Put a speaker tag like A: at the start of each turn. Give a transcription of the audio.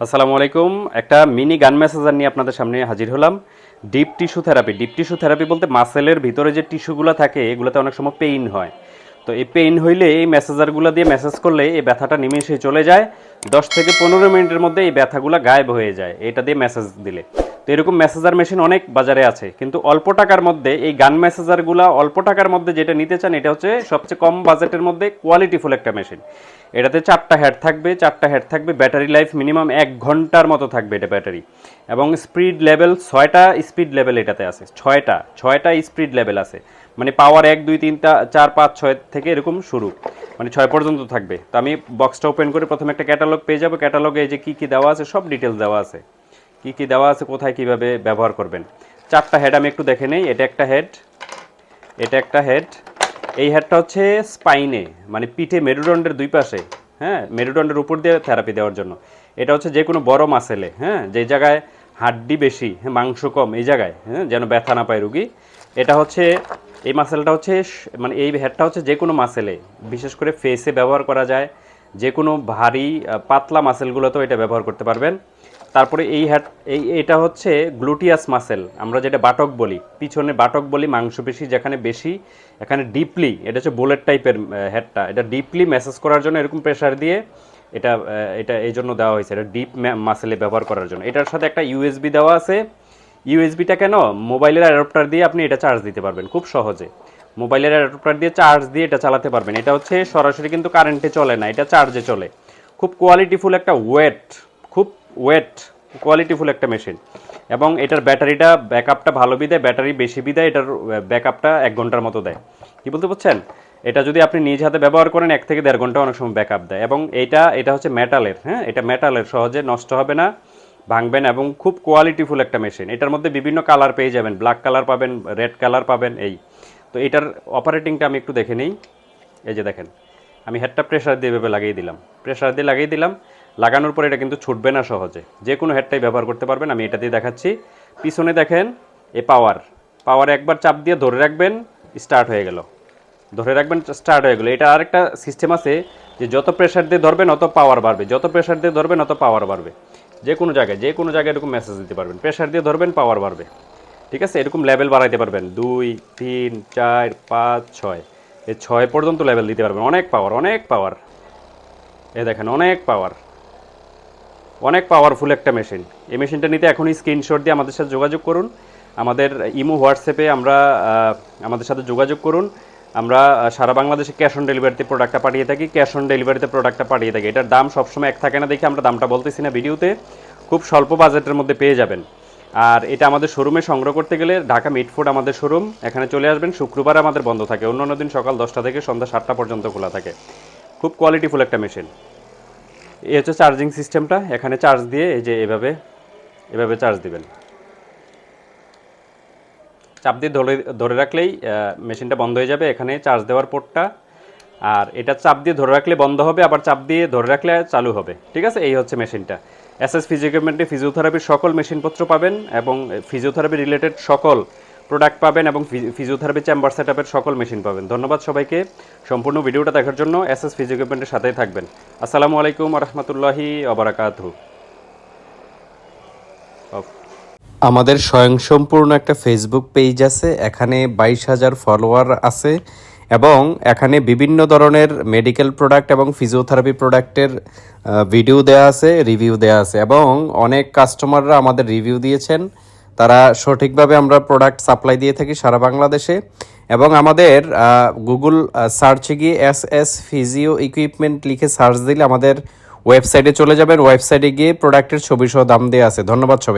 A: আসসালামু আলাইকুম। একটা মিনি গান মেসেজার নিয়ে আপনাদের সামনে হাজির হলাম। Deep tissue therapy deep tissue therapy বলতে মাসেলের ভিতরে যে টিস্যুগুলো থাকে, এগুলোতে অনেক সময় পেইন হয়। তো এই পেইন হইলে এই মেসেজারগুলো দিয়ে মেসেজ করলে এই ব্যথাটা নিমেষে চলে যায়। দশ থেকে পনেরো মিনিটের মধ্যে এই ব্যথাগুলো গায়েব হয়ে যায়। এটা দিয়ে মেসেজ দিলে। তো এরকম মেসেজার মেশিন অনেক বাজারে আছে। কিন্তু অল্প টাকার মধ্যে এই গান মেসেজারগুলো অল্প টাকার মধ্যে যেটা নিতে চান, এটা হচ্ছে সবচেয়ে কম বাজেটের মধ্যে কোয়ালিটিফুল একটা মেশিন এটাতে চারটা হেড থাকবে, চারটা হেড থাকবে ব্যাটারি লাইফ মিনিমাম এক ঘণ্টার মতো থাকবে এটা ব্যাটারি এবং স্পিড লেভেল ছয়টা স্পিড লেভেল এটাতে আছে, ছয়টা ছয়টা স্পিড লেভেল আছে। মানে পাওয়ার এক, দুই তিনটা চার, পাঁচ, ছয় থেকে এরকম শুরু। মানে ছয় পর্যন্ত থাকবে। তো আমি বক্সটা ওপেন করে প্রথমে একটা ক্যাটালগ পেয়ে যাব। ক্যাটালগে যে কী কী দেওয়া আছে, সব ডিটেলস দেওয়া আছে। কি কি দেওয়া আছে, কোথায় কীভাবে ব্যবহার করবেন? চারটা হেড আমি একটু দেখে নেই, এটা একটা হেড এটা একটা হেড এই হেডটা হচ্ছে স্পাইনে মানে পিঠে মেরুদণ্ডের দুই পাশে হ্যাঁ মেরুদণ্ডের উপর দিয়ে থেরাপি দেওয়ার জন্য। এটা হচ্ছে যে কোনো বড় মাসেলে হ্যাঁ যে জায়গায় হাড্ডি বেশি হ্যাঁ মাংস কম, এই জায়গায় হ্যাঁ যেন ব্যথা না পায় রুগী। এটা হচ্ছে, এই মাসেলটা হচ্ছে মানে এই হেডটা হচ্ছে যে কোনো মাসেলে বিশেষ করে ফেসে ব্যবহার করা যায়। যে কোনো ভারী পাতলা মাসেলগুলোতেও এটা ব্যবহার করতে পারবেন। তারপরে এই হ্যাট, এই, এটা হচ্ছে গ্লুটিয়াস মাসেল, আমরা যেটা বাটক বলি। পিছনে বাটক বলি মাংসপেশি যেখানে বেশি, এখানে ডিপলি, এটা হচ্ছে বুলেট টাইপের হেডটা এটা ডিপলি ম্যাসেজ করার জন্য এরকম প্রেশার দিয়ে এটা এটা এই জন্য দেওয়া হয়েছে, এটা ডিপ মাসেলে ব্যবহার করার জন্য। এটার সাথে একটা ইউএসবি দেওয়া আছে। ইউএসবিটা কেন? মোবাইলের অ্যাডাপ্টার দিয়ে আপনি এটা চার্জ দিতে পারবেন, খুব সহজে। মোবাইলের অ্যাডাপ্টার দিয়ে চার্জ দিয়ে এটা চালাতে পারবেন। এটা হচ্ছে সরাসরি কিন্তু কারেন্টে চলে না, এটা চার্জে চলে। খুব কোয়ালিটিফুল একটা ওয়েট ওয়েট, কোয়ালিটিফুল একটা মেশিন। এবং এটার ব্যাটারিটা, ব্যাকআপটা ভালো বিদায়, ব্যাটারি বেশি বিদায়, এটার ব্যাকআপটা এক ঘণ্টার মতো দেয়। কি বলতে পারছেন এটা যদি আপনি নিজ হাতে ব্যবহার করেন, এক থেকে দেড় ঘণ্টা অনেক সময় ব্যাকআপ দেয়। এবং এটা এটা হচ্ছে মেটালের হ্যাঁ? এটা মেটালের, সহজে নষ্ট হবে না ভাঙবেন এবং খুব কোয়ালিটিফুল একটা মেশিন। এটার মধ্যে বিভিন্ন কালার পেয়ে যাবেন। ব্ল্যাক কালার পাবেন, রেড কালার পাবেন, এই। তো এটার অপারেটিংটা আমি একটু দেখে নিই। এই যে দেখেন, আমি হেডটা প্রেশার দিয়ে এভাবে লাগিয়ে দিলাম। প্রেশার দিয়ে লাগিয়ে দিলাম। লাগানোর পর এটা কিন্তু ছুটবে না সহজে। যে কোনো হেডটাই ব্যবহার করতে পারবেন, আমি এটা দিয়ে দেখাচ্ছি। পিছনে দেখেন, এ পাওয়ার পাওয়ার একবার চাপ দিয়ে ধরে রাখবেন স্টার্ট হয়ে গেল। ধরে রাখবেন স্টার্ট হয়ে গেলো। এটা আরেকটা সিস্টেম আছে যে যত প্রেশার দিয়ে ধরবেন, অত পাওয়ার বাড়বে। যত প্রেশার দিয়ে ধরবেন, অত পাওয়ার বাড়বে। যে কোনো জায়গায়, যে কোনো জায়গায় এরকম মেসেজ দিতে পারবেন। প্রেশার দিয়ে ধরবেন পাওয়ার বাড়বে। ঠিক আছে? এরকম লেভেল বাড়াইতে পারবেন। দুই, তিন, চার, পাঁচ, ছয়। এই ছয় পর্যন্ত লেভেল দিতে পারবেন। অনেক পাওয়ার অনেক পাওয়ার এ দেখেন, অনেক পাওয়ার অনেক পাওয়ারফুল একটা মেশিন এই মেশিনটা নিতে এখনই স্ক্রিনশট দিয়ে আমাদের সাথে যোগাযোগ করুন। আমাদের ইমো হোয়াটসঅ্যাপে আমরা আমাদের সাথে যোগাযোগ করুন। আমরা সারা বাংলাদেশে ক্যাশ অন ডেলিভারিতে প্রোডাক্টটা পাঠিয়ে থাকি ক্যাশ অন ডেলিভারিতে প্রোডাক্টটা পাঠিয়ে থাকি। এটার দাম সবসময় এক থাকে না দেখে আমরা দামটা বলতেছি না ভিডিওতে। খুব স্বল্প বাজেটের মধ্যে পেয়ে যাবেন। আর এটা আমাদের শোরুমে সংগ্রহ করতে গেলে ঢাকা মিটফুড আমাদের শোরুম, এখানে চলে আসবেন। শুক্রবার আমাদের বন্ধ থাকে। অন্যান্য দিন সকাল দশটা থেকে সন্ধ্যা সাতটা পর্যন্ত খোলা থাকে। খুব কোয়ালিটিফুল একটা মেশিন এই হচ্ছে চার্জিং সিস্টেমটা এখানে চার্জ দিয়ে এই যে এভাবে এভাবে চার্জ দিবেন। চাপ দিয়ে ধরে ধরে রাখলেই মেশিনটা বন্ধ হয়ে যাবে। এখানে চার্জ দেওয়ার পোর্টটা আর এটা চাপ দিয়ে ধরে রাখলে বন্ধ হবে, আবার চাপ দিয়ে ধরে রাখলে চালু হবে। ঠিক আছে? এই হচ্ছে মেশিনটা এস এস ফিজিওমেন্টে ফিজিওথেরাপির সকল মেশিনপত্র পাবেন এবং ফিজিওথেরাপি রিলেটেড সকল প্রোডাক্ট পাবেন এবং ফিজিওথেরাপি চেম্বার সেট সকল মেশিন পাবেন। ধন্যবাদ সবাইকে। সম্পূর্ণ ভিডিওটা দেখার জন্য এস এস ফিজিওমেন্টের সাথেই থাকবেন। আসসালামু আলাইকুম রহমতুল্লাহি অবরাকাতহু
B: আমাদের স্বয়ংসম্পূর্ণ একটা ফেসবুক পেজ আছে, এখানে বাইশ হাজার ফলোয়ার আছে এবং এখানে বিভিন্ন ধরনের মেডিকেল প্রোডাক্ট এবং ফিজিওথেরাপি প্রোডাক্টের ভিডিও দেওয়া আছে রিভিউ দেওয়া আছে এবং অনেক কাস্টমাররা আমাদের রিভিউ দিয়েছেন। তারা সঠিকভাবে আমরা প্রোডাক্ট সাপ্লাই দিয়ে থাকি সারা বাংলাদেশে। এবং আমাদের গুগল সার্চে গিয়ে এস এস ফিজিও ইকুইপমেন্ট লিখে সার্চ দিলে আমাদের ওয়েবসাইটে চলে যাবেন। ওয়েবসাইটে গিয়ে প্রোডাক্টের ছবি সহ দাম দেওয়া আছে। ধন্যবাদ সবাই।